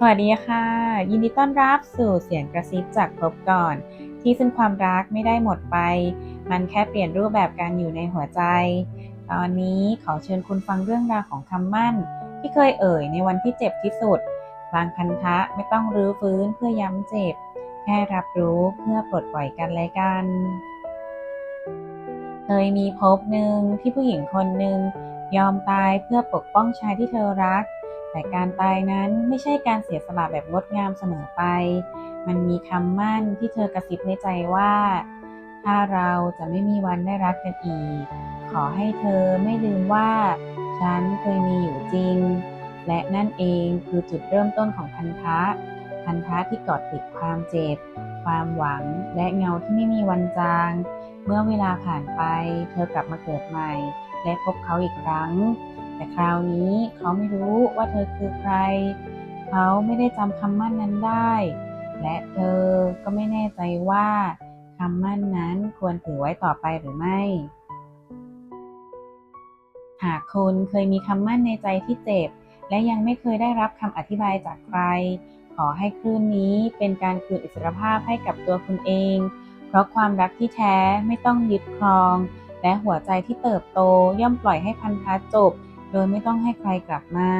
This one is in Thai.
สวัสดีค่ะ ยินดีต้อนรับสู่เสียงกระซิบจากพบก่อน ที่ซึ่งความรักไม่ได้หมดไป มันแค่เปลี่ยนรูปแบบการอยู่ในหัวใจ ตอนนี้ขอเชิญคุณฟังเรื่องราวของคำมั่น ที่เคยเอ่ยในวันที่เจ็บที่สุด บางพันธะไม่ต้องรื้อฟื้นเพื่อย้ำเจ็บ แค่รับรู้เพื่อปลดปล่อยกันและกัน เคยมีพบหนึ่งที่ผู้หญิงคนหนึ่งยอมตายเพื่อปกป้องชายที่เธอรัก แต่การตายนั้นไม่ใช่การเสียสละแบบงดงามเสมอไป มันมีคำมั่นที่เธอกระซิบในใจว่า ถ้าเราจะไม่มีวันได้รักกันอีก ขอให้เธอไม่ลืมว่า ฉันเคยมีอยู่จริง และนั่นเองคือจุดเริ่มต้นของพันธะ พันธะที่กอดติดความเจ็บ ความหวัง และเงาที่ไม่มีวันจาง เมื่อเวลาผ่านไป เธอกลับมาเกิดใหม่ และพบเขาอีกครั้ง แต่คราวนี้เขาไม่รู้ว่าเธอคือใคร เขาไม่ได้จำคำมั่นนั้นได้ และเธอก็ไม่แน่ใจว่าคำมั่นนั้นควรถือไว้ต่อไปหรือไม่ หากคุณเคยมีคำมั่นในใจที่เจ็บ และยังไม่เคยได้รับคำอธิบายจากใคร ขอให้คลื่นนี้เป็นการคืนอิสรภาพให้กับตัวคุณเอง เพราะความรักที่แท้ไม่ต้องยึดครอง และหัวใจที่เติบโตย่อมปล่อยให้พันธะจบ ดยไม่ต้องให้ใครกลับมา